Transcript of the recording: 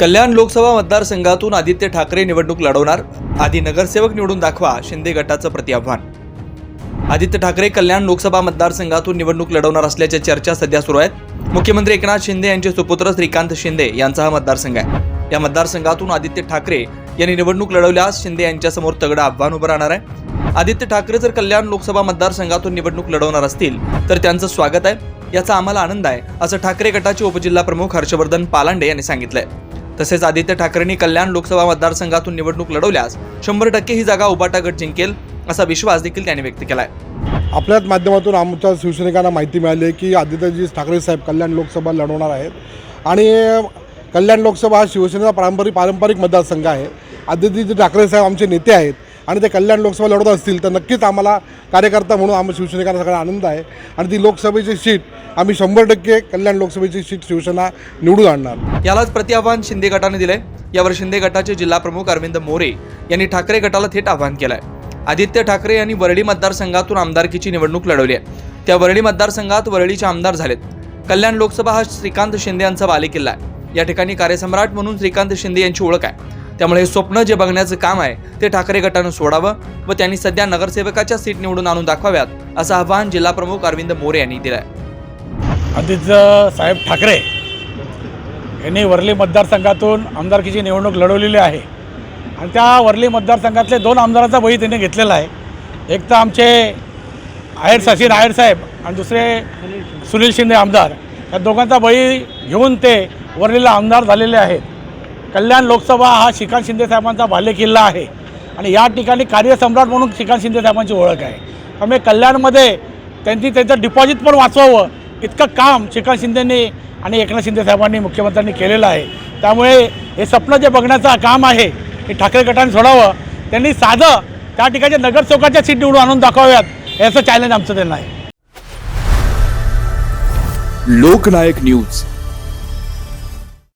कल्याण लोकसभा मतदारसंघातून आदित्य ठाकरे निवडणूक लढवणार. आधी नगरसेवक निवडून दाखवा शिंदे गटाचं प्रतिआव्हान आदित्य ठाकरे कल्याण लोकसभा मतदारसंघातून निवडणूक लढवणार असल्याच्या चर्चा सध्या सुरू आहेत. मुख्यमंत्री एकनाथ शिंदे यांचे सुपुत्र श्रीकांत शिंदे यांचा हा मतदारसंघ आहे. या मतदारसंघातून आदित्य ठाकरे यांनी निवडणूक लढवल्यास शिंदे यांच्यासमोर तगडं आव्हान उभं राहणार आहे. आदित्य ठाकरे जर कल्याण लोकसभा मतदारसंघातून निवडणूक लढवणार असतील तर त्यांचं स्वागत आहे. याचा आम्हाला आनंद आहे असं ठाकरे गटाचे उपजिल्हा प्रमुख हर्षवर्धन पालांडे यांनी सांगितलंय. तसेच आदित्य ठाकरेंनी कल्याण लोकसभा मतदारसंघातून निवडणूक लढवल्यास शंभर टक्के ही जागा उबाटा गट जिंकेल असा विश्वास देखील त्यांनी व्यक्त केला आहे आपल्याच माध्यमातून आमच्या शिवसैनिकांना माहिती मिळाली आहे की आदित्यजी ठाकरे साहेब कल्याण लोकसभा लढवणार आहेत. आणि कल्याण लोकसभा हा शिवसेनेचा पारंपरिक पारंपरिक मतदारसंघ आहे. आदित्यजी ठाकरे साहेब आमचे नेते आहेत. आणि ते कल्याण लोकसभा लढवत असतील तर नक्कीच आम्हाला कार्यकर्ता म्हणून आम्ही शिवसेनेकांना सगळा आनंद आहे. आणि ती लोकसभेची सीट आम्ही शंभर टक्के कल्याण लोकसभेची सीट शिवसेना निवडून आणणार. यालाच प्रतिआव्हान शिंदे गटाने दिले यावर शिंदे गटाचे जिल्हा प्रमुख अरविंद मोरे यांनी ठाकरे गटाला थेट आवाहन केलंय. आदित्य ठाकरे यांनी वरळी मतदारसंघातून आमदारकीची निवडणूक लढवली आहे. त्या वरळी मतदारसंघात वरळीचे आमदार झालेत. कल्याण लोकसभा हा श्रीकांत शिंदे यांचा बालेकिल्ला आहे. या ठिकाणी कार्यसम्राट म्हणून श्रीकांत शिंदे यांची ओळख आहे. त्यामुळे हे स्वप्न जे बघण्याचं काम आहे ते ठाकरे गटानं सोडावं व त्यांनी सध्या नगरसेवकाच्या सीट निवडून आणून दाखवाव्यात असं आवाहन जिल्हा प्रमुख अरविंद मोरे यांनी दिलंय. आदित्य साहेब ठाकरे यांनी वर्ली मतदारसंघातून आमदारकीची निवडणूक लढवलेली आहे. आणि त्या वर्ली मतदारसंघातले दोन आमदारांचा बळी त्यांनी घेतलेला आहे. एक तर आमचे आहेर सचिन आहेर साहेब आणि दुसरे सुनील शिंदे आमदार या दोघांचा बळी घेऊन ते वरलीला आमदार झालेले आहेत. कल्याण लोकसभा हा श्रीकांत शिंदे साहेबांचा बालेकिल्ला आहे. आणि या ठिकाणी कार्यसम्राट म्हणून श्रीकांत शिंदे साहेबांची ओळख आहे. त्यामुळे कल्याणमध्ये त्यांनी त्यांचं डिपॉझिट पण वाचवावं इतकं काम श्रीकांत शिंदेंनी आणि एकनाथ शिंदे साहेबांनी मुख्यमंत्र्यांनी केलेलं आहे. त्यामुळे हे स्वप्न जे बघण्याचं काम आहे हे ठाकरे गटाने सोडावं त्यांनी साधं त्या ठिकाणी नगरसेवकाच्या सीट निवडून आणून दाखवाव्यात याचं चॅलेंज आमचं त्यांना आहे. लोकनायक न्यूज.